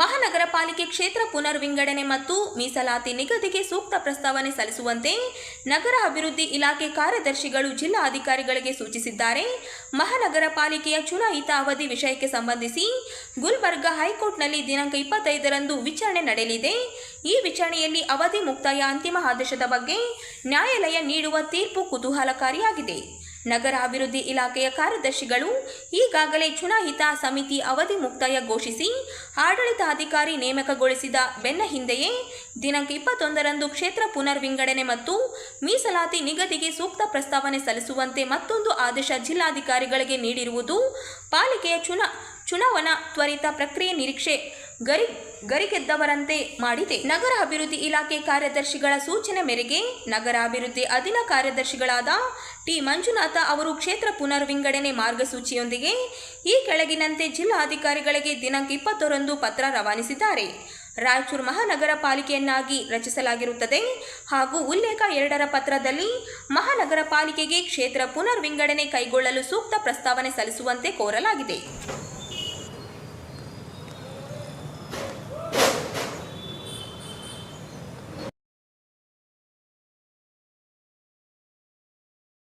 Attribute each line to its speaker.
Speaker 1: ಮಹಾನಗರ ಪಾಲಿಕೆ ಕ್ಷೇತ್ರ ಪುನರ್ವಿಂಗಡಣೆ ಮತ್ತು ಮೀಸಲಾತಿ ನಿಗದಿಗೆ ಸೂಕ್ತ ಪ್ರಸ್ತಾವನೆ ಸಲ್ಲಿಸುವಂತೆ ನಗರ ಅಭಿವೃದ್ಧಿ ಇಲಾಖೆ ಕಾರ್ಯದರ್ಶಿಗಳು ಜಿಲ್ಲಾ ಅಧಿಕಾರಿಗಳಿಗೆ ಸೂಚಿಸಿದ್ದಾರೆ. ಮಹಾನಗರ ಪಾಲಿಕೆಯ ಚುನಾಯಿತ ಅವಧಿ ವಿಷಯಕ್ಕೆ ಸಂಬಂಧಿಸಿ ಗುಲ್ಬರ್ಗಾ ಹೈಕೋರ್ಟ್ನಲ್ಲಿ ದಿನಾಂಕ ಇಪ್ಪತ್ತೈದರಂದು ವಿಚಾರಣೆ ನಡೆಯಲಿದೆ. ಈ ವಿಚಾರಣೆಯಲ್ಲಿ ಅವಧಿ ಮುಕ್ತಾಯ ಅಂತಿಮ ಆದೇಶದ ಬಗ್ಗೆ ನ್ಯಾಯಾಲಯ ನೀಡುವ ತೀರ್ಪು ಕುತೂಹಲಕಾರಿಯಾಗಿದೆ. ನಗರ ಅಭಿವೃದ್ಧಿ ಇಲಾಖೆಯ ಕಾರ್ಯದರ್ಶಿಗಳು ಈಗಾಗಲೇ ಚುನಾಯಿತ ಸಮಿತಿ ಅವಧಿ ಮುಕ್ತಾಯ ಘೋಷಿಸಿ ಆಡಳಿತಾಧಿಕಾರಿ ನೇಮಕಗೊಳಿಸಿದ ಬೆನ್ನ ಹಿಂದೆಯೇ ದಿನಾಂಕ ಇಪ್ಪತ್ತೊಂದರಂದು ಕ್ಷೇತ್ರ ಪುನರ್ ವಿಂಗಡಣೆ ಮತ್ತು ಮೀಸಲಾತಿ ನಿಗದಿಗೆ ಸೂಕ್ತ ಪ್ರಸ್ತಾವನೆ ಸಲ್ಲಿಸುವಂತೆ ಮತ್ತೊಂದು ಆದೇಶ ಜಿಲ್ಲಾಧಿಕಾರಿಗಳಿಗೆ ನೀಡಿರುವುದು ಪಾಲಿಕೆಯ ಚುನಾ, ಚುನಾವಣಾ ತ್ವರಿತ ಪ್ರಕ್ರಿಯೆ ನಿರೀಕ್ಷೆ ಗರಿ, ಗರಿಗೆದ್ದವರಂತೆ ಮಾಡಿದೆ. ನಗರ ಅಭಿವೃದ್ಧಿ ಇಲಾಖೆ ಕಾರ್ಯದರ್ಶಿಗಳ ಸೂಚನೆ ಮೇರೆಗೆ ನಗರ ಅಭಿವೃದ್ಧಿ ಅಧೀನ ಕಾರ್ಯದರ್ಶಿಗಳಾದ ಟಿ. ಮಂಜುನಾಥ ಅವರು ಕ್ಷೇತ್ರ ಪುನರ್ ವಿಂಗಡಣೆ ಮಾರ್ಗಸೂಚಿಯೊಂದಿಗೆ ಈ ಕೆಳಗಿನಂತೆ ಜಿಲ್ಲಾಧಿಕಾರಿಗಳಿಗೆ ದಿನಾಂಕ ಇಪ್ಪತ್ತರಂದು ಪತ್ರ ರವಾನಿಸಿದ್ದಾರೆ. ರಾಯಚೂರು ಮಹಾನಗರ ಪಾಲಿಕೆಯನ್ನಾಗಿ ರಚಿಸಲಾಗಿರುತ್ತದೆ ಹಾಗೂ ಉಲ್ಲೇಖ ಎರಡರ ಪತ್ರದಲ್ಲಿ ಮಹಾನಗರ ಪಾಲಿಕೆಗೆ ಕ್ಷೇತ್ರ ಪುನರ್ ವಿಂಗಡಣೆ ಕೈಗೊಳ್ಳಲು ಸೂಕ್ತ ಪ್ರಸ್ತಾವನೆ ಸಲ್ಲಿಸುವಂತೆ ಕೋರಲಾಗಿದೆ.